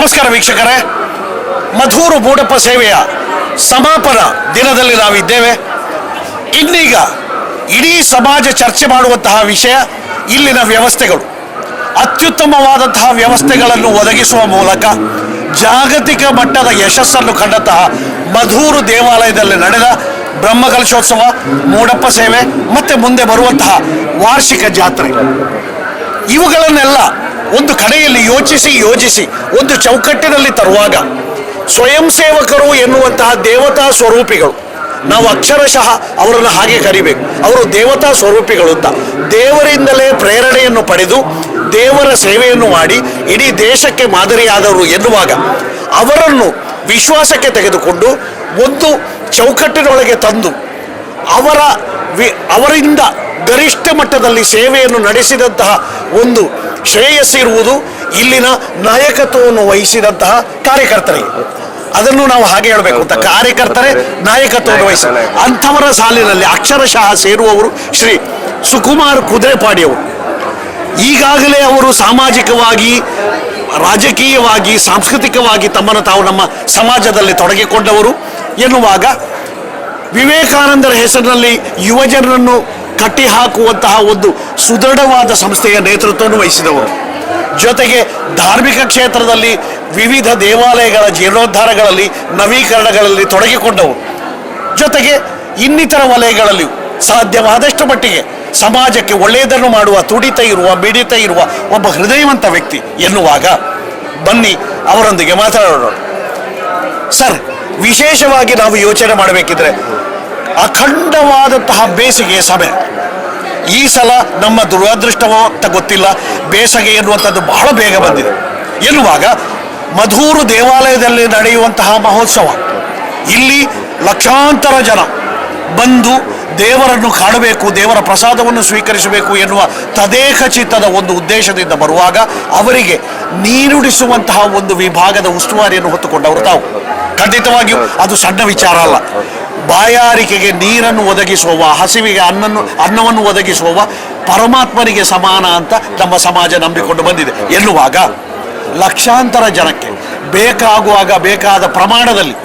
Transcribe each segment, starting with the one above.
ನಮಸ್ಕಾರ ವೀಕ್ಷಕರೇ. ಮಧೂರು ಮೂಡಪ್ಪ ಸೇವೆಯ ಸಮಾಪನ ದಿನದಲ್ಲಿ ನಾವಿದ್ದೇವೆ. ಇನ್ನೀಗ ಇಡೀ ಸಮಾಜ ಚರ್ಚೆ ಮಾಡುವಂತಹ ವಿಷಯ ಇಲ್ಲಿನ ವ್ಯವಸ್ಥೆಗಳು. ಅತ್ಯುತ್ತಮವಾದಂತಹ ವ್ಯವಸ್ಥೆಗಳನ್ನು ಒದಗಿಸುವ ಮೂಲಕ ಜಾಗತಿಕ ಮಟ್ಟದ ಯಶಸ್ಸನ್ನು ಕಂಡಂತಹ ಮಧೂರು ದೇವಾಲಯದಲ್ಲಿ ನಡೆದ ಬ್ರಹ್ಮಕಲಶೋತ್ಸವ ಮೂಡಪ್ಪ ಸೇವೆ, ಮತ್ತೆ ಮುಂದೆ ಬರುವಂತಹ ವಾರ್ಷಿಕ ಜಾತ್ರೆ. ಇವುಗಳನ್ನೆಲ್ಲ ಒಂದು ಕಡೆಯಲ್ಲಿ ಯೋಚಿಸಿ ಯೋಜಿಸಿ ಒಂದು ಚೌಕಟ್ಟಿನಲ್ಲಿ ತರುವಾಗ ಸ್ವಯಂ ಸೇವಕರು ಎನ್ನುವಂತಹ ದೇವತಾ ಸ್ವರೂಪಿಗಳು, ನಾವು ಅಕ್ಷರಶಃ ಅವರನ್ನು ಹಾಗೆ ಕರಿಬೇಕು. ಅವರು ದೇವತಾ ಸ್ವರೂಪಿಗಳು ಅಂತ. ದೇವರಿಂದಲೇ ಪ್ರೇರಣೆಯನ್ನು ಪಡೆದು ದೇವರ ಸೇವೆಯನ್ನು ಮಾಡಿ ಇಡೀ ದೇಶಕ್ಕೆ ಮಾದರಿಯಾದವರು ಎನ್ನುವಾಗ ಅವರನ್ನು ವಿಶ್ವಾಸಕ್ಕೆ ತೆಗೆದುಕೊಂಡು ಒಂದು ಚೌಕಟ್ಟಿನೊಳಗೆ ತಂದು ಅವರ ವಿ- ಅವರಿಂದ ಗರಿಷ್ಠ ಮಟ್ಟದಲ್ಲಿ ಸೇವೆಯನ್ನು ನಡೆಸಿದಂತಹ ಒಂದು ಶ್ರೇಯಸ್ಸಿರುವುದು ಇಲ್ಲಿನ ನಾಯಕತ್ವವನ್ನು ವಹಿಸಿದಂತಹ ಕಾರ್ಯಕರ್ತರಿಗೆ. ಅದನ್ನು ನಾವು ಹಾಗೆ ಹೇಳಬೇಕು ಅಂತ. ಕಾರ್ಯಕರ್ತರೇ ನಾಯಕತ್ವವನ್ನು ವಹಿಸಿ. ಅಂಥವರ ಸಾಲಿನಲ್ಲಿ ಅಕ್ಷರಶಃ ಸೇರುವವರು ಶ್ರೀ ಸುಕುಮಾರ್ ಕುದುರೆಪಾಡಿಯವರು ಈಗಾಗಲೇ ಅವರು ಸಾಮಾಜಿಕವಾಗಿ, ರಾಜಕೀಯವಾಗಿ, ಸಾಂಸ್ಕೃತಿಕವಾಗಿ ತಮ್ಮನ್ನು ತಾವು ನಮ್ಮ ಸಮಾಜದಲ್ಲಿ ತೊಡಗಿಕೊಂಡವರು ಎನ್ನುವಾಗ ವಿವೇಕಾನಂದರ ಹೆಸರಿನಲ್ಲಿ ಯುವಜನರನ್ನು ಕಟ್ಟಿಹಾಕುವಂತಹ ಒಂದು ಸುದೃಢವಾದ ಸಂಸ್ಥೆಯ ನೇತೃತ್ವವನ್ನು ವಹಿಸಿದವರು. ಜೊತೆಗೆ ಧಾರ್ಮಿಕ ಕ್ಷೇತ್ರದಲ್ಲಿ ವಿವಿಧ ದೇವಾಲಯಗಳ ಜೀರ್ಣೋದ್ಧಾರಗಳಲ್ಲಿ, ನವೀಕರಣಗಳಲ್ಲಿ ತೊಡಗಿಕೊಂಡವರು. ಜೊತೆಗೆ ಇನ್ನಿತರ ವಲಯಗಳಲ್ಲಿ ಸಾಧ್ಯವಾದಷ್ಟು ಮಟ್ಟಿಗೆ ಸಮಾಜಕ್ಕೆ ಒಳ್ಳೆಯದನ್ನು ಮಾಡುವ ತುಡಿತ ಇರುವ ಬಿಡಿತ ಇರುವ ಒಬ್ಬ ಹೃದಯವಂತ ವ್ಯಕ್ತಿ ಎನ್ನುವಾಗ ಬನ್ನಿ ಅವರೊಂದಿಗೆ ಮಾತನಾಡೋಣ. ಸರ್, ವಿಶೇಷವಾಗಿ ನಾವು ಯೋಚನೆ ಮಾಡಬೇಕಿದ್ರೆ ಅಖಂಡವಾದಂತಹ ಬೇಸಿಗೆ ಸಭೆ. ಈ ಸಲ ನಮ್ಮ ದುರದೃಷ್ಟವೋ ಅಂತ ಗೊತ್ತಿಲ್ಲ. ಬೇಸಗೆ ಎನ್ನುವಂಥದ್ದು ಬಹಳ ಬೇಗ ಬಂದಿದೆ. ಎನ್ನುವಾಗ ಮಧೂರು ದೇವಾಲಯದಲ್ಲಿ ನಡೆಯುವಂತಹ ಮಹೋತ್ಸವ. ಇಲ್ಲಿ ಲಕ್ಷಾಂತರ ಜನ ಬಂದು ದೇವರನ್ನು ಕಾಣಬೇಕು, ದೇವರ ಪ್ರಸಾದವನ್ನು ಸ್ವೀಕರಿಸಬೇಕು ಎನ್ನುವ ತದೇಕ ಚಿತ್ತದ ಒಂದು ಉದ್ದೇಶದಿಂದ ಬರುವಾಗ ಅವರಿಗೆ ನೀರುಡಿಸುವಂತಹ ಒಂದು ವಿಭಾಗದ ಉಸ್ತುವಾರಿಯನ್ನು ಹೊತ್ತುಕೊಂಡವರು ತಾವು. ಖಂಡಿತವಾಗಿಯೂ ಅದು ಸಣ್ಣ ವಿಚಾರ ಅಲ್ಲ. ಬಾಯಾರಿಕೆಗೆ ನೀರನ್ನು ಒದಗಿಸುವವ ಹಸಿವಿಗೆ ಅನ್ನನ್ನು ಅನ್ನವನ್ನು ಒದಗಿಸುವವ ಪರಮಾತ್ಮನಿಗೆ ಸಮಾನ ಅಂತ ನಮ್ಮ ಸಮಾಜ ನಂಬಿಕೊಂಡು ಬಂದಿದೆ. ಎನ್ನುವಾಗ ಲಕ್ಷಾಂತರ ಜನಕ್ಕೆ ಬೇಕಾಗುವಾಗ ಬೇಕಾದ ಪ್ರಮಾಣದಲ್ಲಿ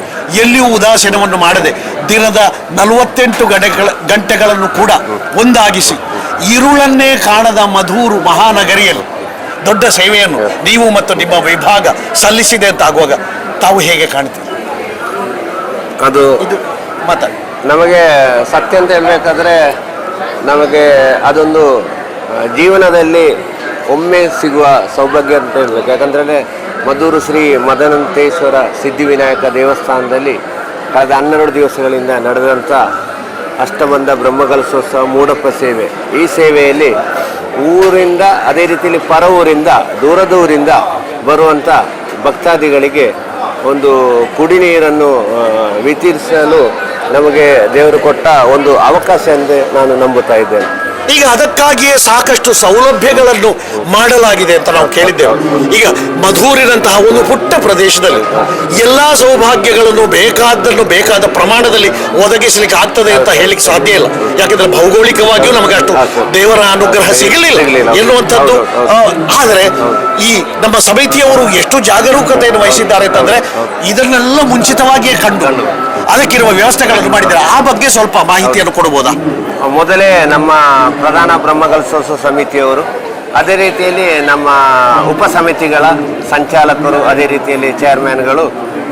ಎಲ್ಲಿಯೂ ಉದಾಸೀನವನ್ನು ಮಾಡದೆ ದಿನದ ನಲವತ್ತೆಂಟು ಗಂಟೆಗಳ ಗಂಟೆಗಳನ್ನು ಕೂಡ ಒಂದಾಗಿಸಿ ಇರುಳನ್ನೇ ಕಾಣದ ಮಧೂರು ಮಹಾನಗರಿಯಲ್ಲಿ ದೊಡ್ಡ ಸೇವೆಯನ್ನು ನೀವು ಮತ್ತು ನಿಮ್ಮ ವಿಭಾಗ ಸಲ್ಲಿಸಿದೆ ಅಂತ ಆಗುವಾಗ ತಾವು ಹೇಗೆ ಕಾಣ್ತೀವಿ ಅದು ಇದು ಮಾತಾಡಿ ನಮಗೆ ಸತ್ಯ ಅಂತ ಹೇಳಬೇಕಾದ್ರೆ ನಮಗೆ ಅದೊಂದು ಜೀವನದಲ್ಲಿ ಒಮ್ಮೆ ಸಿಗುವ ಸೌಭಾಗ್ಯ ಅಂತ ಹೇಳಬೇಕು. ಯಾಕಂದ್ರೆ ಮಧೂರು ಶ್ರೀ ಮದನಂತೇಶ್ವರ ಸಿದ್ಧಿವಿನಾಯಕ ದೇವಸ್ಥಾನದಲ್ಲಿ ಕಳೆದ ಹನ್ನೆರಡು ದಿವಸಗಳಿಂದ ನಡೆದಂಥ ಅಷ್ಟಬಂಧ ಬ್ರಹ್ಮಕಲಶೋತ್ಸವ ಮೂಡಪ್ಪ ಸೇವೆ. ಈ ಸೇವೆಯಲ್ಲಿ ಊರಿಂದ ಅದೇ ರೀತಿಯಲ್ಲಿ ಪರ ಊರಿಂದ ದೂರದ ಊರಿಂದ ಬರುವಂಥ ಭಕ್ತಾದಿಗಳಿಗೆ ಒಂದು ಕುಡಿ ನೀರನ್ನು ಆ, ವಿತರಿಸಲು ನಮಗೆ ದೇವರು ಕೊಟ್ಟ ಒಂದು ಅವಕಾಶ ಎಂದು ನಾನು ನಂಬುತ್ತಾ ಇದ್ದೇನೆ. ಈಗ ಅದಕ್ಕಾಗಿಯೇ ಸಾಕಷ್ಟು ಸೌಲಭ್ಯಗಳನ್ನು ಮಾಡಲಾಗಿದೆ ಅಂತ ನಾವು ಕೇಳಿದ್ದೇವೆ. ಈಗ ಮಧೂರಿನಂತಹ ಒಂದು ಪುಟ್ಟ ಪ್ರದೇಶದಲ್ಲಿ ಎಲ್ಲಾ ಸೌಭಾಗ್ಯಗಳನ್ನು ಬೇಕಾದ್ದನ್ನು ಬೇಕಾದ ಪ್ರಮಾಣದಲ್ಲಿ ಒದಗಿಸಲಿಕ್ಕೆ ಆಗ್ತದೆ ಅಂತ ಹೇಳಿಕ್ಕೆ ಸಾಧ್ಯ ಇಲ್ಲ. ಯಾಕಂದ್ರೆ ಭೌಗೋಳಿಕವಾಗಿಯೂ ನಮಗೆ ಅಷ್ಟು ದೇವರ ಅನುಗ್ರಹ ಸಿಗಲಿಲ್ಲ. ಎನ್ನುವಂಥದ್ದು. ಆದರೆ ಈ ನಮ್ಮ ಸಮಿತಿಯವರು ಎಷ್ಟು ಜಾಗರೂಕತೆಯನ್ನು ವಹಿಸಿದ್ದಾರೆ ಅಂತಂದ್ರೆ ಇದನ್ನೆಲ್ಲ ಮುಂಚಿತವಾಗಿಯೇ ಕಂಡು. ಅದಕ್ಕಿರುವ ವ್ಯವಸ್ಥೆಗಳನ್ನು ಮಾಡಿದ್ದಾರೆ? ಆ ಬಗ್ಗೆ ಸ್ವಲ್ಪ ಮಾಹಿತಿಯನ್ನು ಕೊಡಬಹುದಾ? ಮೊದಲೇ ನಮ್ಮ ಪ್ರಧಾನ ಬ್ರಹ್ಮಕಲಶೋತ್ಸವ ಸಮಿತಿಯವರು ಅದೇ ರೀತಿಯಲ್ಲಿ ನಮ್ಮ ಉಪ ಸಮಿತಿಗಳ ಸಂಚಾಲಕರು ಅದೇ ರೀತಿಯಲ್ಲಿ ಚೇರ್ಮನ್ಗಳು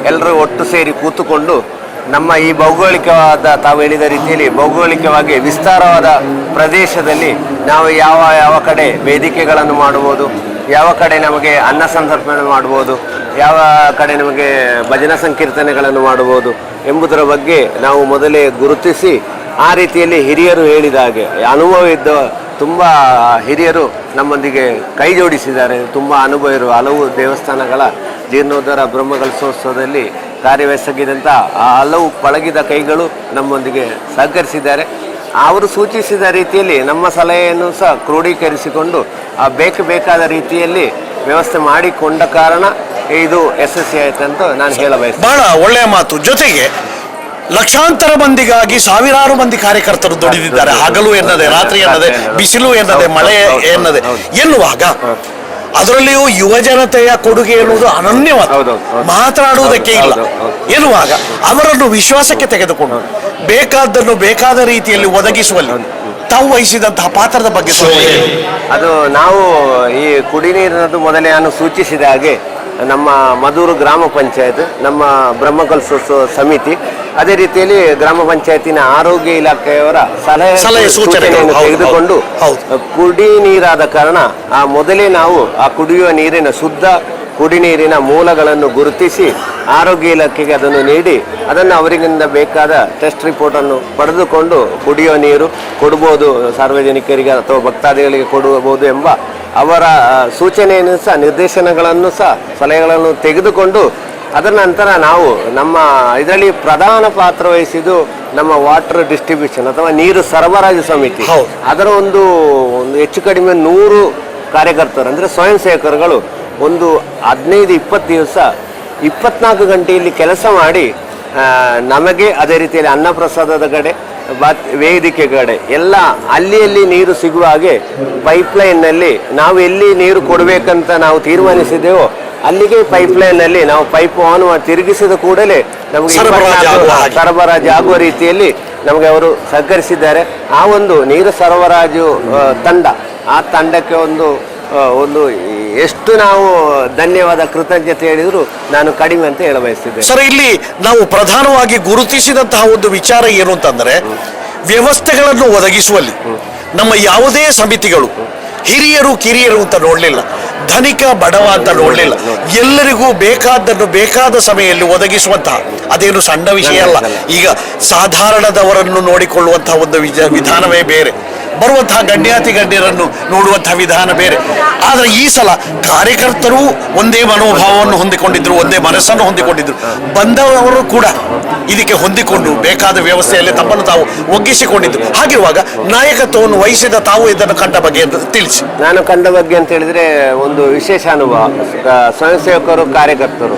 ಎಲ್ಲರೂ ಒಟ್ಟು ಸೇರಿ ಕೂತುಕೊಂಡು ನಮ್ಮ ಈ ಭೌಗೋಳಿಕವಾದ ತಾವು ಹೇಳಿದ ರೀತಿಯಲ್ಲಿ ಭೌಗೋಳಿಕವಾಗಿ ವಿಸ್ತಾರವಾದ ಪ್ರದೇಶದಲ್ಲಿ ನಾವು ಯಾವ ಯಾವ ಕಡೆ ವೇದಿಕೆಗಳನ್ನು ಮಾಡಬಹುದು ಯಾವ ಕಡೆ ನಮಗೆ ಅನ್ನ ಸಂತರ್ಪಣೆ ಮಾಡ್ಬೋದು ಯಾವ ಕಡೆ ನಮಗೆ ಭಜನಾ ಸಂಕೀರ್ತನೆಗಳನ್ನು ಮಾಡಬಹುದು ಎಂಬುದರ ಬಗ್ಗೆ ನಾವು ಮೊದಲೇ ಗುರುತಿಸಿ ಆ ರೀತಿಯಲ್ಲಿ ಹಿರಿಯರು ಹೇಳಿದ ಹಾಗೆ, ಅನುಭವ ಇದ್ದ ತುಂಬ ಹಿರಿಯರು ನಮ್ಮೊಂದಿಗೆ ಕೈ ಜೋಡಿಸಿದ್ದಾರೆ. ತುಂಬ ಅನುಭವ ಇರುವ ಹಲವು ದೇವಸ್ಥಾನಗಳ ಜೀರ್ಣೋದ್ಧಾರ ಬ್ರಹ್ಮಗಳಸೋತ್ಸವದಲ್ಲಿ ಕಾರ್ಯವೆಸಗಿದಂಥ ಆ ಹಲವು ಪಳಗಿದ ಕೈಗಳು ನಮ್ಮೊಂದಿಗೆ ಸಹಕರಿಸಿದ್ದಾರೆ. ಅವರು ಸೂಚಿಸಿದ ರೀತಿಯಲ್ಲಿ ನಮ್ಮ ಸಲಹೆಯನ್ನು ಸಹ ಕ್ರೋಢೀಕರಿಸಿಕೊಂಡು ಬೇಕು ಬೇಕಾದ ರೀತಿಯಲ್ಲಿ ವ್ಯವಸ್ಥೆ ಮಾಡಿಕೊಂಡ ಕಾರಣ ಇದು ಯಶಸ್ವಿ ಆಯ್ತು ಅಂತ ನಾನು ಹೇಳ ಬಯಸ್ತೇನೆ. ಬಹಳ ಒಳ್ಳೆಯ ಮಾತು. ಜೊತೆಗೆ ಲಕ್ಷಾಂತರ ಮಂದಿಗಾಗಿ ಸಾವಿರಾರು ಮಂದಿ ಕಾರ್ಯಕರ್ತರು ದುಡಿದಿದ್ದಾರೆ. ಹಗಲು ಎನ್ನದೆ ರಾತ್ರಿ ಎನ್ನದೆ ಬಿಸಿಲು ಎನ್ನದೆ ಮಳೆ ಎನ್ನದೆ. ಎನ್ನುವಾಗ ಅದರಲ್ಲಿಯೂ ಯುವ ಜನತೆಯ ಕೊಡುಗೆ ಎನ್ನುವುದು ಅನನ್ಯವಾದ. ಮಾತನಾಡುವುದಕ್ಕೆ ಇಲ್ಲ. ಎನ್ನುವಾಗ ಅವರನ್ನು ವಿಶ್ವಾಸಕ್ಕೆ ತೆಗೆದುಕೊಂಡು ಬೇಕಾದ್ದನ್ನು ಬೇಕಾದ ರೀತಿಯಲ್ಲಿ ಒದಗಿಸುವಲ್ಲಿ ತಾವು ವಹಿಸಿದಂತಹ ಪಾತ್ರದ ಬಗ್ಗೆ ಸ್ವಲ್ಪ ಹೇಳಿ. ಅದು ನಾವು ಈ ಕುಡಿ ನೀರಿನದ್ದು ಮೊದಲೇ ನಾನು ಸೂಚಿಸಿದ ಹಾಗೆ ನಮ್ಮ ಮಧೂರು ಗ್ರಾಮ ಪಂಚಾಯತ್ ನಮ್ಮ ಬ್ರಹ್ಮಕಲಸೋತ್ಸವ ಸಮಿತಿ ಅದೇ ರೀತಿಯಲ್ಲಿ ಗ್ರಾಮ ಪಂಚಾಯತಿನ ಆರೋಗ್ಯ ಇಲಾಖೆಯವರ ಸಲಹೆ ಸಲಹೆ, ಸೂಚನೆಗಳು. ಸೂಚನೆಯನ್ನು ಹೌದು, ತೆಗೆದುಕೊಂಡು ಹೌದು. ಕುಡಿ ನೀರಾದ ಕಾರಣ ಆ ಮೊದಲೇ ನಾವು ಆ ಕುಡಿಯುವ ನೀರಿನ ಶುದ್ಧ ಕುಡಿ ನೀರಿನ ಮೂಲಗಳನ್ನು ಗುರುತಿಸಿ ಆರೋಗ್ಯ ಇಲಾಖೆಗೆ ಅದನ್ನು ನೀಡಿ ಅದನ್ನು ಅವರಿಗಿಂದ ಬೇಕಾದ ಟೆಸ್ಟ್ ರಿಪೋರ್ಟನ್ನು ಪಡೆದುಕೊಂಡು ಕುಡಿಯೋ ನೀರು ಕೊಡ್ಬೋದು ಸಾರ್ವಜನಿಕರಿಗೆ ಅಥವಾ ಭಕ್ತಾದಿಗಳಿಗೆ ಕೊಡಬಹುದು ಎಂಬ ಅವರ ಸೂಚನೆಯನ್ನು ಸಹ ನಿರ್ದೇಶನಗಳನ್ನು ಸಹ ಸಲಹೆಗಳನ್ನು ತೆಗೆದುಕೊಂಡು ಅದರ ನಂತರ ನಾವು ನಮ್ಮ ಇದರಲ್ಲಿ ಪ್ರಧಾನ ಪಾತ್ರ ವಹಿಸಿದ್ದು ನಮ್ಮ ವಾಟರ್ ಡಿಸ್ಟ್ರಿಬ್ಯೂಷನ್ ಅಥವಾ ನೀರು ಸರಬರಾಜು ಸಮಿತಿ. ಅದರ ಒಂದು ಒಂದು ಹೆಚ್ಚು ಕಡಿಮೆ ನೂರು ಕಾರ್ಯಕರ್ತರು ಅಂದರೆ ಸ್ವಯಂ ಸೇವಕರುಗಳು ಒಂದು ಹದಿನೈದು ಇಪ್ಪತ್ತು ದಿವಸ ಇಪ್ಪತ್ನಾಲ್ಕು ಗಂಟೆಯಲ್ಲಿ ಕೆಲಸ ಮಾಡಿ ನಮಗೆ ಅದೇ ರೀತಿಯಲ್ಲಿ ಅನ್ನಪ್ರಸಾದದ ಕಡೆ ಬಾತ್ ವೇದಿಕೆ ಕಡೆ ಎಲ್ಲ ಅಲ್ಲಿ ಅಲ್ಲಿ ನೀರು ಸಿಗುವ ಹಾಗೆ ಪೈಪ್ಲೈನ್ನಲ್ಲಿ ನಾವು ಎಲ್ಲಿ ನೀರು ಕೊಡಬೇಕಂತ ನಾವು ತೀರ್ಮಾನಿಸಿದೆವೋ ಅಲ್ಲಿಗೆ ಪೈಪ್ಲೈನ್ನಲ್ಲಿ ನಾವು ಪೈಪ್ ಆನ್ ಮಾಡಿ ತಿರುಗಿಸಿದ ಕೂಡಲೇ ನಮಗೆ ಸರಬರಾಜು ಆಗುವ ರೀತಿಯಲ್ಲಿ ನಮಗೆ ಅವರು ಸಹಕರಿಸಿದ್ದಾರೆ. ಆ ಒಂದು ನೀರು ಸರಬರಾಜು ತಂಡ ಆ ತಂಡಕ್ಕೆ ಒಂದು ಒಂದು ಎಷ್ಟು ನಾವು ಧನ್ಯವಾದ ಕೃತಜ್ಞತೆ ಹೇಳಿದ್ರು ನಾನು ಕಡಿಮೆ ಅಂತ ಹೇಳ ಬಯಸ್ತಿದ್ದೆ ಸರ್ ಇಲ್ಲಿ ನಾವು ಪ್ರಧಾನವಾಗಿ ಗುರುತಿಸಿದಂತಹ ಒಂದು ವಿಚಾರ ಏನು ಅಂತಂದ್ರೆ ವ್ಯವಸ್ಥೆಗಳನ್ನು ಒದಗಿಸುವಲ್ಲಿ ನಮ್ಮ ಯಾವುದೇ ಸಮಿತಿಗಳು ಹಿರಿಯರು ಕಿರಿಯರು ಅಂತ ನೋಡಲಿಲ್ಲ ಧನಿಕ ಬಡವ ಅಂತ ನೋಡಲಿಲ್ಲ ಎಲ್ಲರಿಗೂ ಬೇಕಾದ್ದನ್ನು ಬೇಕಾದ ಸಮಯದಲ್ಲಿ ಒದಗಿಸುವಂತಹ ಅದೇನು ಸಣ್ಣ ವಿಷಯ ಅಲ್ಲ. ಈಗ ಸಾಧಾರಣದವರನ್ನು ನೋಡಿಕೊಳ್ಳುವಂತಹ ಒಂದು ವಿಧಾನವೇ ಬೇರೆ. ಬರುವಂತಹ ಗಣ್ಯಾತಿ ಗಣ್ಯರನ್ನು ನೋಡುವಂತಹ ವಿಧಾನ ಬೇರೆ. ಆದರೆ ಈ ಸಲ ಕಾರ್ಯಕರ್ತರು ಒಂದೇ ಮನೋಭಾವವನ್ನು ಹೊಂದಿಕೊಂಡಿದ್ರು, ಒಂದೇ ಮನಸ್ಸನ್ನು ಹೊಂದಿಕೊಂಡಿದ್ರು. ಬಂದವರು ಕೂಡ ಇದಕ್ಕೆ ಹೊಂದಿಕೊಂಡು ಬೇಕಾದ ವ್ಯವಸ್ಥೆಯಲ್ಲಿ ತಮ್ಮನ್ನು ತಾವು ಒಗ್ಗಿಸಿಕೊಂಡಿದ್ರು. ಹಾಗಿರುವಾಗ ನಾಯಕತ್ವವನ್ನು ವಹಿಸಿದ ತಾವು ಇದನ್ನು ಕಂಡ ಬಗ್ಗೆ ತಿಳಿಸಿ. ನಾನು ಕಂಡ ಬಗ್ಗೆ ಅಂತ ಹೇಳಿದ್ರೆ ಒಂದು ವಿಶೇಷ ಅನುಭವ. ಸ್ವಯಂ ಸೇವಕರು ಕಾರ್ಯಕರ್ತರು.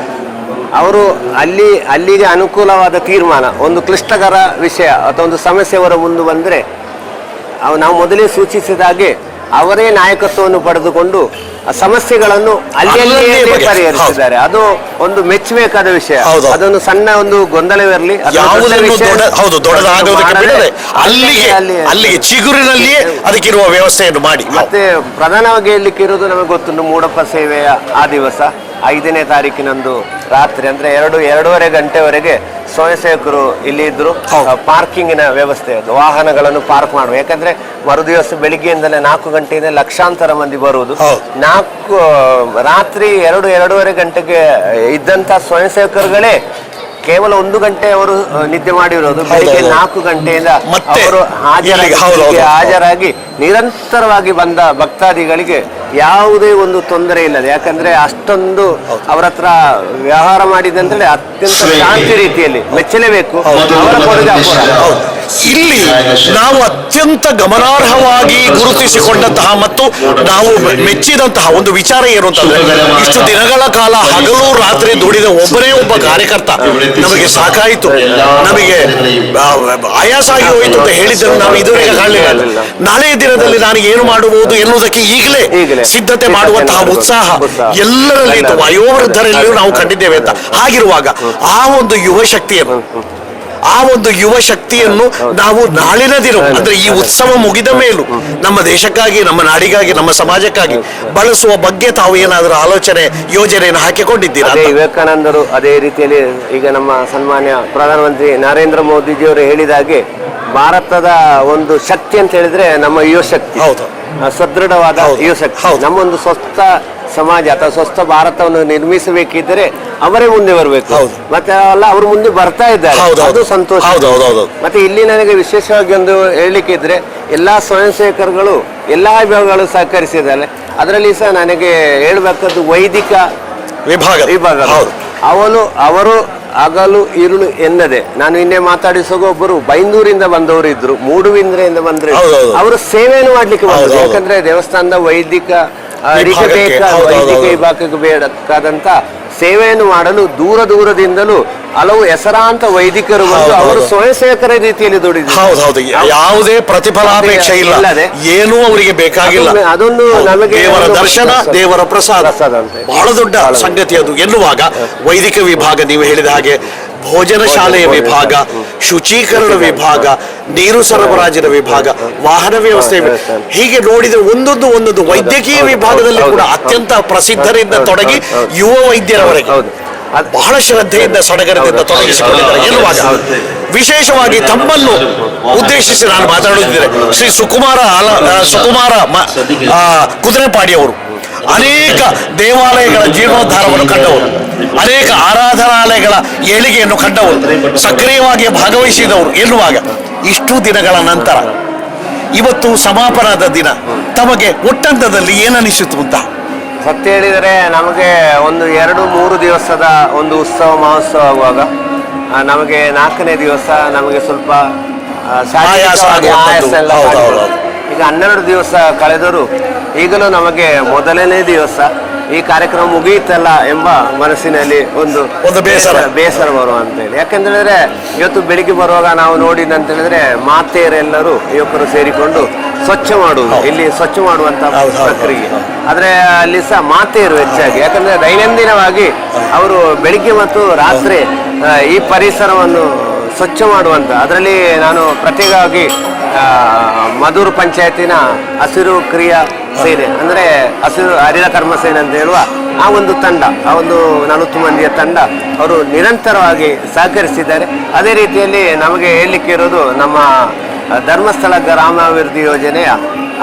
ಅವರು ಅಲ್ಲಿ, ಅಲ್ಲಿಗೆ ಅನುಕೂಲವಾದ ತೀರ್ಮಾನ, ಒಂದು ಕ್ಲಿಷ್ಟಕರ ವಿಷಯ ಅಥವಾ ಒಂದು ಸಮಸ್ಯೆ ಅವರ ಮುಂದೆ ಬಂದರೆ ನಾವು ಮೊದಲೇ ಸೂಚಿಸಿದ ಹಾಗೆ ಅವರೇ ನಾಯಕತ್ವವನ್ನು ಪಡೆದುಕೊಂಡು ಆ ಸಮಸ್ಯೆಗಳನ್ನು ಅಲ್ಲಲ್ಲಿಯೇ ಅಲ್ಲಿಯೇ ಪರಿಹರಿಸಿದ್ದಾರೆ. ಅದು ಒಂದು ಮೆಚ್ಚಬೇಕಾದ ವಿಷಯ. ಅದೊಂದು ಸಣ್ಣ ಒಂದು ಗೊಂದಲವಿರಲಿ ಹೌದು ಅಲ್ಲಿಗೆ ಅಲ್ಲಿ- ಅಲ್ಲಿಗೆ ಚಿಗುರಿನಲ್ಲಿಯೇ ಅದಕ್ಕಿರುವ ವ್ಯವಸ್ಥೆಯನ್ನು ಮಾಡಿ. ಮತ್ತೆ ಪ್ರಧಾನವಾಗಿ ಹೇಳಲಿಕ್ಕೆ ಇರೋದು ನಮಗೆ ಗೊತ್ತುಂಟು ಮೂಡಪ್ಪ ಸೇವೆಯ ಆ ದಿವಸ ಐದನೇ ತಾರೀಕಿನಂದು ರಾತ್ರಿ ಅಂದ್ರೆ ಎರಡು ಎರಡೂವರೆ ಗಂಟೆವರೆಗೆ ಸ್ವಯಂ ಸೇವಕರು ಇಲ್ಲಿ ಇದ್ರು. ಪಾರ್ಕಿಂಗಿನ ವ್ಯವಸ್ಥೆ ಅದು ವಾಹನಗಳನ್ನು ಪಾರ್ಕ್ ಮಾಡುವ ಯಾಕಂದ್ರೆ ಮರುದಿವಸ ಬೆಳಿಗ್ಗೆಯಿಂದಲೇ ನಾಲ್ಕು ಗಂಟೆಯಿಂದ ಲಕ್ಷಾಂತರ ಮಂದಿ ಬರುವುದು. ನಾಲ್ಕು ರಾತ್ರಿ ಎರಡು ಎರಡೂವರೆ ಗಂಟೆಗೆ ಇದ್ದಂತ ಸ್ವಯಂ ಸೇವಕರುಗಳೇ ಕೇವಲ ಒಂದು ಗಂಟೆ ಅವರು ನಿದ್ದೆ ಮಾಡಿರೋದು ಬೆಳಿಗ್ಗೆ ನಾಲ್ಕು ಗಂಟೆಯಿಂದ ಅವರು ಹಾಜರಾಗಿ ಹಾಜರಾಗಿ ನಿರಂತರವಾಗಿ ಬಂದ ಭಕ್ತಾದಿಗಳಿಗೆ ಯಾವುದೇ ಒಂದು ತೊಂದರೆ ಇಲ್ಲದೆ ಯಾಕಂದ್ರೆ ಅಷ್ಟೊಂದು ಅವರ ಹತ್ರ ವ್ಯವಹಾರ ಮಾಡಿದಂತೇಳಿ ಅತ್ಯಂತ ಶಾಂತಿ ರೀತಿಯಲ್ಲಿ ಮೆಚ್ಚಲೇಬೇಕು ಅವರ ಕೊಡುಗೆ ಅಪೂರ್ವ. ಇಲ್ಲಿ ನಾವು ಅತ್ಯಂತ ಗಮನಾರ್ಹವಾಗಿ ಗುರುತಿಸಿಕೊಂಡಂತಹ ಮತ್ತು ನಾವು ಮೆಚ್ಚಿದಂತಹ ಒಂದು ವಿಚಾರ ಏನು ಅಂತಂದ್ರೆ ಇಷ್ಟು ದಿನಗಳ ಕಾಲ ಹಗಲು ರಾತ್ರಿ ದುಡಿದ ಒಬ್ಬರೇ ಒಬ್ಬ ಕಾರ್ಯಕರ್ತ ನಮಗೆ ಸಾಕಾಯಿತು ನಮಗೆ ಆಯಾಸ ಆಗಿ ಹೋಯಿತು ಅಂತ ಹೇಳಿದ್ದನ್ನು ನಾವು ಇದುವರೆಗೆ ಕಾಣಲಿಲ್ಲ ನಾಳೆ ದಿನದಲ್ಲಿ ನಾನು ಏನು ಮಾಡಬಹುದು ಎನ್ನುವುದಕ್ಕೆ ಈಗಲೇ ಸಿದ್ಧತೆ ಮಾಡುವಂತಹ ಉತ್ಸಾಹ. ಎಲ್ಲರಲ್ಲಿ ವಯೋವೃದ್ಧರಲ್ಲಿಯೂ ನಾವು ಕಂಡಿದ್ದೇವೆ ಅಂತ ಹಾಗಿರುವಾಗ ಆ ಒಂದು ಯುವ ಶಕ್ತಿಯನ್ನು ಆ ಒಂದು ಯುವ ಶಕ್ತಿಯನ್ನು ನಾವು ನಾಳಿನ ದಿನ ಅಂದ್ರೆ ಈ ಉತ್ಸವ ಮುಗಿದ ಮೇಲೂ ನಮ್ಮ ದೇಶಕ್ಕಾಗಿ ನಮ್ಮ ನಾಡಿಗಾಗಿ ನಮ್ಮ ಸಮಾಜಕ್ಕಾಗಿ ಬಳಸುವ ಬಗ್ಗೆ ತಾವು ಏನಾದರೂ ಆಲೋಚನೆ ಯೋಜನೆಯನ್ನು ಹಾಕಿಕೊಂಡಿದ್ದೀರಾ ಅದೇ ವಿವೇಕಾನಂದರು ಅದೇ ರೀತಿಯಲ್ಲಿ ಈಗ ನಮ್ಮ ಸನ್ಮಾನ್ಯ ಪ್ರಧಾನಮಂತ್ರಿ ನರೇಂದ್ರ ಮೋದಿಜಿಯವರು ಹೇಳಿದ ಹಾಗೆ ಭಾರತದ ಒಂದು ಶಕ್ತಿ ಅಂತ ಹೇಳಿದ್ರೆ ನಮ್ಮ ಯುವ ಶಕ್ತಿ. ಹೌದು. ಸದೃಢವಾದ. ಯುವ ಶಕ್ತಿ. ನಮ್ಮ ನಮ್ಮೊಂದು ಸ್ವಸ್ಥ ಸಮಾಜ ಅಥವಾ ಸ್ವಸ್ಥ ಭಾರತವನ್ನು ನಿರ್ಮಿಸಬೇಕಿದ್ರೆ ಅವರೇ ಮುಂದೆ ಬರಬೇಕು. ಮತ್ತೆ ಅಲ್ಲ ಅವರು ಮುಂದೆ ಬರ್ತಾ ಇದ್ದಾರೆ. ಅದು ಸಂತೋಷ. ಮತ್ತೆ ಇಲ್ಲಿ ನನಗೆ ವಿಶೇಷವಾಗಿ ಒಂದು ಹೇಳಲಿಕ್ಕೆ ಇದ್ರೆ ಎಲ್ಲಾ ಸ್ವಯಂ ಸೇವಕರುಗಳು ಎಲ್ಲಾ ವಿಭಾಗಗಳು ಸಹಕರಿಸಿದ್ದಾರೆ. ಅದರಲ್ಲಿ ಸಹ ನನಗೆ ಹೇಳಬೇಕಾದ್ದು ವೈದಿಕ ವಿಭಾಗ ವಿಭಾಗ ಅವನು ಅವರು ಹಗಲು ಇರುಳು ಎನ್ನದೆ. ನಾನು ಇನ್ನೇ ಮಾತಾಡಿಸೋ ಒಬ್ಬರು ಬೈಂದೂರಿಂದ ಬಂದವರು ಇದ್ರು ಮೂಡುವಿಂದ್ರೆಯಿಂದ ಬಂದ್ರೆ. ಅವರು ಸೇವೆಯನ್ನು ಮಾಡ್ಲಿಕ್ಕೆ ಬಂದರು. ಯಾಕಂದ್ರೆ ದೇವಸ್ಥಾನದ ವೈದಿಕ ಆ, ರಿಗೆ ವಿಭಾಗಕ್ಕೆ, ಬೇಕಾದ. ವಿಭಾಗಕ್ಕೆ ಬೇಕಾದಂತ ಸೇವೆಯನ್ನು ಮಾಡಲು ದೂರ ದೂರದಿಂದಲೂ ಹಲವು ಹೆಸರಾಂತ ವೈದಿಕರು ಬಂದು ಅವರು ಸ್ವಯಂ ಸೇವಕರ ರೀತಿಯಲ್ಲಿ ದುಡಿದ್ರು ಹೌದು ಹೌದು. ಯಾವುದೇ ಪ್ರತಿಫಲಾಪೇಕ್ಷೆ ಇಲ್ಲ. ಏನೂ ಅವರಿಗೆ ಬೇಕಾಗಿಲ್ಲ. ಅದೊಂದು-. ನಮಗೆ ದೇವರ ದರ್ಶನ ದೇವರ ಪ್ರಸಾದ. ಪ್ರಸಾದ ಬಹಳ ದೊಡ್ಡ ಸಂಗತಿ ಅದು. ಎನ್ನುವಾಗ ವೈದಿಕ ವಿಭಾಗ ನೀವು ಹೇಳಿದ ಹಾಗೆ ಭೋಜನ ಶಾಲೆಯ ವಿಭಾಗ ಶುಚೀಕರಣ ವಿಭಾಗ ನೀರು ಸರಬರಾಜಿನ ವಿಭಾಗ ವಾಹನ ವ್ಯವಸ್ಥೆ ಹೀಗೆ ನೋಡಿದ್ರೆ ಒಂದೊಂದು ಒಂದೊಂದು ವೈದ್ಯಕೀಯ ವಿಭಾಗದಲ್ಲಿ ಕೂಡ ಅತ್ಯಂತ ಪ್ರಸಿದ್ಧರಿಂದ ತೊಡಗಿ ಯುವ ವೈದ್ಯರವರೆಗೆ. ಬಹಳ ಶ್ರದ್ಧೆಯಿಂದ ಸಡಗರದಿಂದ ತೊಡಗಿಸಿಕೊಂಡಿದ್ದಾರೆ. ಎನ್ನುವಾಗ ವಿಶೇಷವಾಗಿ ತಮ್ಮನ್ನು ಉದ್ದೇಶಿಸಿ ನಾನು ಮಾತನಾಡುತ್ತಿದ್ದೇನೆ ಶ್ರೀ ಸುಕುಮಾರ ಅಲ ಸುಕುಮಾರ ಆ, ಕುದುರೆಪಾಡಿಯವರು. ಅನೇಕ ದೇವಾಲಯಗಳ ಜೀರ್ಣೋದ್ಧಾರವನ್ನು ಕಂಡವರು. ಅನೇಕ ಆರಾಧನಾಲಯಗಳ ಏಳಿಗೆಯನ್ನು ಕಂಡವರು ಸಕ್ರಿಯವಾಗಿ ಭಾಗವಹಿಸಿದವರು ಎನ್ನುವಾಗ ಇಷ್ಟು ದಿನಗಳ ನಂತರ. ಇವತ್ತು ಸಮಾಪನದ ದಿನ. ತಮಗೆ ಒಟ್ಟಂತದಲ್ಲಿ ಏನನಿಸಿತು ಅಂತ? ಸತ್ಯ ಹೇಳಿದರೆ ನಮಗೆ ಒಂದು ಎರಡು ಮೂರು ದಿವಸದ ಒಂದು ಉತ್ಸವ ಮಹೋತ್ಸವ ಆಗುವಾಗ ನಮಗೆ ನಾಲ್ಕನೇ ದಿವಸ ನಮಗೆ ಸ್ವಲ್ಪ ಆಯಾಸ ಎಲ್ಲ. ಈಗ ಹನ್ನೆರಡು ದಿವಸ ಕಳೆದರೂ ಈಗಲೂ ನಮಗೆ ಮೊದಲನೇ ದಿವಸ. ಈ ಕಾರ್ಯಕ್ರಮ ಮುಗಿಯಿತಲ್ಲ ಎಂಬ ಮನಸ್ಸಿನಲ್ಲಿ ಒಂದು ಒಂದು ಬೇಸರ. ಬೇಸರ ಬರುವ ಅಂತ ಹೇಳಿ. ಯಾಕಂತೇಳಿದ್ರೆ ಇವತ್ತು ಬೆಳಿಗ್ಗೆ ಬರುವಾಗ ನಾವು ನೋಡಿದಂತ ಹೇಳಿದ್ರೆ ಮಾತೆಯರೆಲ್ಲರೂ ಯುವಕರು ಸೇರಿಕೊಂಡು ಸ್ವಚ್ಛ ಮಾಡುವುದು ಇಲ್ಲಿ ಸ್ವಚ್ಛ ಮಾಡುವಂತ ಪ್ರಕ್ರಿಯೆ. ಆದ್ರೆ ಅಲ್ಲಿ ಸಹ ಮಾತೆಯರು ಹೆಚ್ಚಾಗಿ ಯಾಕಂದ್ರೆ ದೈನಂದಿನವಾಗಿ ಅವರು ಬೆಳಿಗ್ಗೆ ಮತ್ತು ರಾತ್ರಿ ಈ ಪರಿಸರವನ್ನು ಸ್ವಚ್ಛ ಮಾಡುವಂತ ಅದರಲ್ಲಿ ನಾನು ಪ್ರತ್ಯೇಕವಾಗಿ ಮಧುರ್ ಪಂಚಾಯತಿನ ಹಸಿರು ಕ್ರಿಯಾ ಸೇನೆ ಅಂದ್ರೆ ಹಸಿರು ಹರಿದ ಕರ್ಮ ಸೇನೆ ಅಂತ ಹೇಳುವ ಆ ಒಂದು ತಂಡ ಆ ಒಂದು ನಲವತ್ತು ಮಂದಿಯ ತಂಡ ಅವರು ನಿರಂತರವಾಗಿ ಸಹಕರಿಸಿದ್ದಾರೆ. ಅದೇ ರೀತಿಯಲ್ಲಿ ನಮಗೆ ಹೇಳಲಿಕ್ಕೆ ಇರೋದು ನಮ್ಮ ಧರ್ಮಸ್ಥಳ ಗ್ರಾಮಾಭಿವೃದ್ಧಿ ಯೋಜನೆಯ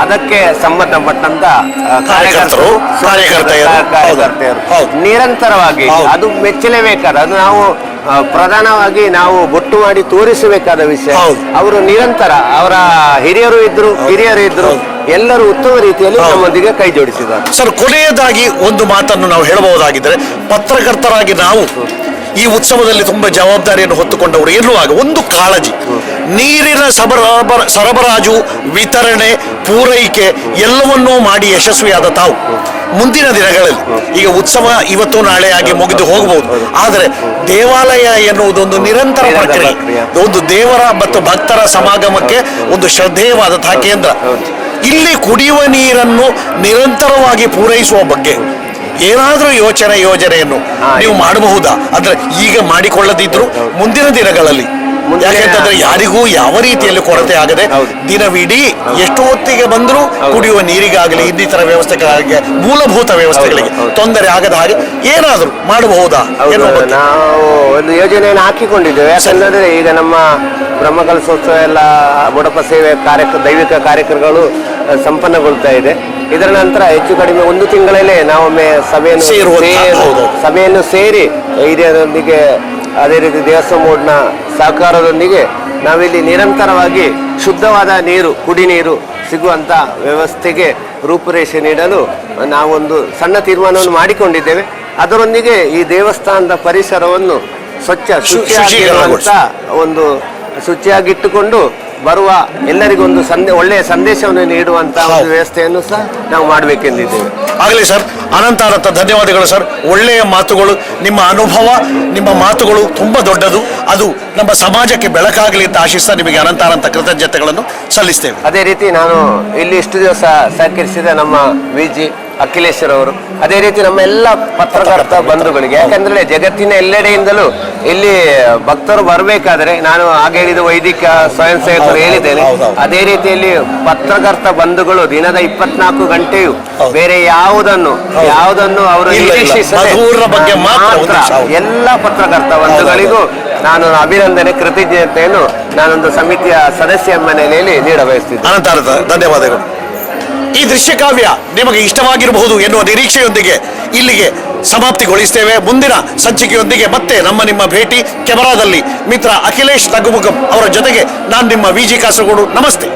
ಅದಕ್ಕೆ ಸಂಬಂಧಪಟ್ಟಂತ ಕಾರ್ಯಕರ್ತರು. ಕಾರ್ಯಕರ್ತೆಯರು ನಿರಂತರವಾಗಿ ಅದು ಮೆಚ್ಚಲೇಬೇಕಾದ ಅದು ನಾವು ಪ್ರಧಾನವಾಗಿ ನಾವು ಬೊಟ್ಟು ಮಾಡಿ ತೋರಿಸಬೇಕಾದ ವಿಷಯ. ಅವರು ನಿರಂತರ ಅವರ ಹಿರಿಯರು ಇದ್ರು ಹಿರಿಯರು ಇದ್ರು ಎಲ್ಲರೂ ಉತ್ತಮ ರೀತಿಯಲ್ಲಿ. ನಮ್ಮೊಂದಿಗೆ ಕೈ ಜೋಡಿಸಿದ್ದಾರೆ. ಸರ್ ಕೊನೆಯದಾಗಿ ಒಂದು ಮಾತನ್ನು ನಾವು ಹೇಳಬಹುದಾಗಿದ್ದರೆ ಪತ್ರಕರ್ತರಾಗಿ ನಾವು ಈ ಉತ್ಸವದಲ್ಲಿ ತುಂಬಾ ಜವಾಬ್ದಾರಿಯನ್ನು ಹೊತ್ತುಕೊಂಡವರು. ಎನ್ನುವಾಗ ಒಂದು ಕಾಳಜಿ ನೀರಿನ ಸಬರಾಬರ ಸರಬರಾಜು ವಿತರಣೆ ಪೂರೈಕೆ ಎಲ್ಲವನ್ನೂ ಮಾಡಿ ಯಶಸ್ವಿಯಾದ ತಾವು. ಮುಂದಿನ ದಿನಗಳಲ್ಲಿ ಈಗ ಉತ್ಸವ ಇವತ್ತು ನಾಳೆ ಆಗಿ ಮುಗಿದು ಹೋಗಬಹುದು. ಆದರೆ ದೇವಾಲಯ ಎನ್ನುವುದೊಂದು ನಿರಂತರ ಪ್ರಕ್ರಿಯೆ. ಒಂದು ದೇವರ ಮತ್ತು ಭಕ್ತರ ಸಮಾಗಮಕ್ಕೆ ಒಂದು ಶ್ರದ್ಧೇಯವಾದಂತಹ ಕೇಂದ್ರ ಇಲ್ಲಿ ಕುಡಿಯುವ ನೀರನ್ನು ನಿರಂತರವಾಗಿ ಪೂರೈಸುವ ಬಗ್ಗೆ ಏನಾದರೂ ಯೋಚನೆ ಯೋಜನೆಯನ್ನು ನೀವು ಮಾಡಬಹುದಾ? ಅಂದ್ರೆ ಈಗ ಮಾಡಿಕೊಳ್ಳದಿದ್ರು ಮುಂದಿನ ದಿನಗಳಲ್ಲಿ. ಯಾಕೆಂತಂದ್ರೆ ಯಾರಿಗೂ ಯಾವ ರೀತಿಯಲ್ಲಿ ಕೊರತೆ ಆಗದೆ. ದಿನವಿಡೀ ಎಷ್ಟು ಹೊತ್ತಿಗೆ ಬಂದರೂ ಕುಡಿಯುವ ನೀರಿಗಾಗಲಿ ಇನ್ನಿತರ ವ್ಯವಸ್ಥೆಗಳಿಗೆ ಮೂಲಭೂತ ವ್ಯವಸ್ಥೆಗಳಿಗೆ. ತೊಂದರೆ ಆಗದ ಹಾಗೆ ಏನಾದರೂ ಮಾಡಬಹುದಾ ನಾವು ಒಂದು ಯೋಜನೆಯನ್ನು ಹಾಕಿಕೊಂಡಿದ್ದೇವೆ. ಯಾಕಂದ್ರೆ ಈಗ ನಮ್ಮ ಬ್ರಹ್ಮಕಲಸೋತ್ಸವ ಎಲ್ಲ ಬುಡಪ ಸೇವೆ ಕಾರ್ಯಕ್ರ ದೈವಿಕ ಕಾರ್ಯಕ್ರಮಗಳು ಸಂಪನ್ನಗೊಳ್ತಾ ಇದೆ. ಇದರ ನಂತರ ಹೆಚ್ಚು ಕಡಿಮೆ ಒಂದು ತಿಂಗಳಲ್ಲೇ ನಾವೊಮ್ಮೆ ಸಭೆಯನ್ನು ಸಭೆಯನ್ನು ಸೇರಿ ಹಿರಿಯರೊಂದಿಗೆ ಅದೇ ರೀತಿ ದೇವಸ್ಥಾನ ಬೋರ್ಡ್ನ ಸಹಕಾರದೊಂದಿಗೆ ನಾವಿಲ್ಲಿ ನಿರಂತರವಾಗಿ ಶುದ್ಧವಾದ ನೀರು ಕುಡಿ ನೀರು ಸಿಗುವಂಥ ವ್ಯವಸ್ಥೆಗೆ ರೂಪುರೇಷೆ ನೀಡಲು ನಾವೊಂದು ಸಣ್ಣ ತೀರ್ಮಾನವನ್ನು ಮಾಡಿಕೊಂಡಿದ್ದೇವೆ. ಅದರೊಂದಿಗೆ ಈ ದೇವಸ್ಥಾನದ ಪರಿಸರವನ್ನು ಸ್ವಚ್ಛ ಶುಚಿಯಾಗಿರುವಂಥ ಒಂದು ಶುಚಿಯಾಗಿಟ್ಟುಕೊಂಡು ಬರುವ ಎಲ್ಲರಿಗೊಂದು ಸಂದೇ ಒಳ್ಳೆಯ ಸಂದೇಶವನ್ನು ನೀಡುವಂತ ಒಂದು ವ್ಯವಸ್ಥೆಯನ್ನು ಸಹ ನಾವು ಮಾಡಬೇಕೆಂದಿದ್ದೇವೆ. ಆಗಲಿ ಸರ್ ಅನಂತ ಅನಂತ ಧನ್ಯವಾದಗಳು ಸರ್. ಒಳ್ಳೆಯ ಮಾತುಗಳು ನಿಮ್ಮ ಅನುಭವ ನಿಮ್ಮ ಮಾತುಗಳು ತುಂಬ ದೊಡ್ಡದು. ಅದು ನಮ್ಮ ಸಮಾಜಕ್ಕೆ ಬೆಳಕಾಗಲಿ ಅಂತ ಆಶಿಸ್ತಾ ನಿಮಗೆ ಅನಂತ ಅನಂತ ಕೃತಜ್ಞತೆಗಳನ್ನು ಸಲ್ಲಿಸ್ತೇವೆ. ಅದೇ ರೀತಿ ನಾನು ಇಲ್ಲಿ ಇಷ್ಟು ದಿವಸ ಸಹಕರಿಸಿದ ನಮ್ಮ ವಿ ಜಿ ಅಖಿಲೇಶ್ವರ್ ಅವರು ಅದೇ ರೀತಿ ನಮ್ಮ ಎಲ್ಲ ಪತ್ರಕರ್ತ ಬಂಧುಗಳಿಗೆ ಯಾಕಂದ್ರೆ ಜಗತ್ತಿನ ಎಲ್ಲೆಡೆಯಿಂದಲೂ ಇಲ್ಲಿ ಭಕ್ತರು ಬರಬೇಕಾದ್ರೆ ನಾನು ಆಗ ಹೇಳಿದ ವೈದಿಕ ಸ್ವಯಂ ಸೇವಕರು ಹೇಳಿದ್ದೇನೆ. ಅದೇ ರೀತಿಯಲ್ಲಿ ಪತ್ರಕರ್ತ ಬಂಧುಗಳು ದಿನದ ಇಪ್ಪತ್ನಾಲ್ಕು ಗಂಟೆಯು ಬೇರೆ ಯಾವುದನ್ನು ಯಾವುದನ್ನು ಅವರು ಮಾತ್ರ. ಎಲ್ಲ ಪತ್ರಕರ್ತ ಬಂಧುಗಳಿಗೂ ನಾನು ಅಭಿನಂದನೆ ಕೃತಜ್ಞತೆಯನ್ನು ನಾನೊಂದು ಸಮಿತಿಯ ಸದಸ್ಯ ಮನೆಯಲ್ಲಿ ನೀಡಬಯಸ್ತೀನಿ ಧನ್ಯವಾದಗಳು. ಈ ದೃಶ್ಯಕಾವ್ಯ ನಿಮಗೆ ಇಷ್ಟವಾಗಿರಬಹುದು ಎನ್ನುವ ನಿರೀಕ್ಷೆಯೊಂದಿಗೆ ಇಲ್ಲಿಗೆ ಸಮಾಪ್ತಿಗೊಳಿಸ್ತೇವೆ. ಮುಂದಿನ ಸಂಚಿಕೆಯೊಂದಿಗೆ ಮತ್ತೆ ನಮ್ಮ ನಿಮ್ಮ ಭೇಟಿ ಕ್ಯಾಮರಾದಲ್ಲಿ ಮಿತ್ರ ಅಖಿಲೇಶ್ ತಗುಮುಖಂ ಅವರ ಜೊತೆಗೆ ನಾನು ನಿಮ್ಮ ವಿ ಜಿ ಕಾಸರಗೋಡು. ನಮಸ್ತೆ.